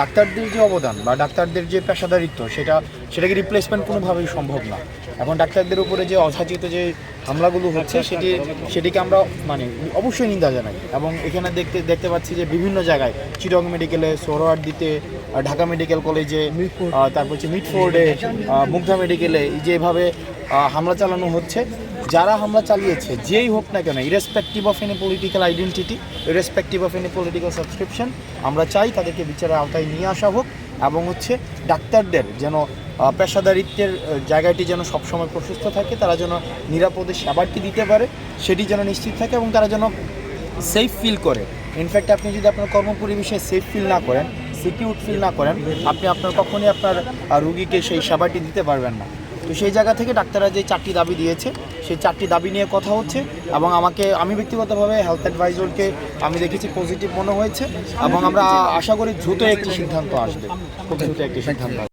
ডাক্তারদের যে অবদান বা ডাক্তারদের যে পেশাদারিত্ব, সেটা, সেটাকে রিপ্লেসমেন্ট কোনোভাবেই সম্ভব না। এখন ডাক্তারদের উপরে যে অযাচিত যে হামলাগুলো হচ্ছে, সেটি, সেটিকে আমরা মানে অবশ্যই নিন্দা জানাই। এবং এখানে দেখতে দেখতে পাচ্ছি যে বিভিন্ন জায়গায় চিরং মেডিকেলে, সোহরাওয়ার্দিতে ঢাকা মেডিকেল কলেজে তারপর হচ্ছে মিটফোর্ডে মুগ্ধা মেডিকেলে যেভাবে হামলা চালানো হচ্ছে। যারা হামলা চালিয়েছে, যেই হোক না কেন irrespective of any political identity irrespective of any political subscription আমরা চাই তাদেরকে বিচারের আওতায় নিয়ে আসা হোক এবং হচ্ছে ডাক্তারদের যেন পেশাদারিত্বের জায়গাটি যেন সবসময় প্রশস্ত থাকে, তারা যেন নিরাপদে সেবাটি দিতে পারে, সেটি যেন নিশ্চিত থাকে এবং তারা যেন সেফ ফিল করে। ইনফ্যাক্ট আপনি যদি আপনার কর্ম পরিবেশে সেফ ফিল না করেন সিকিউর ফিল না করেন, আপনি আপনার কখনই আপনার রুগীকে সেই সেবাটি দিতে পারবেন না। তো সেই জায়গা থেকে ডাক্তাররা যে চারটি দাবি দিয়েছে, সেই চারটি দাবি নিয়ে কথা হচ্ছে এবং আমাকে, আমি ব্যক্তিগতভাবে হেলথ অ্যাডভাইজরকে আমি দেখেছি পজিটিভ মনে হয়েছে এবং আমরা আশা করি দ্রুত একটি সিদ্ধান্ত আসবে। খুব দ্রুত একটি সিদ্ধান্ত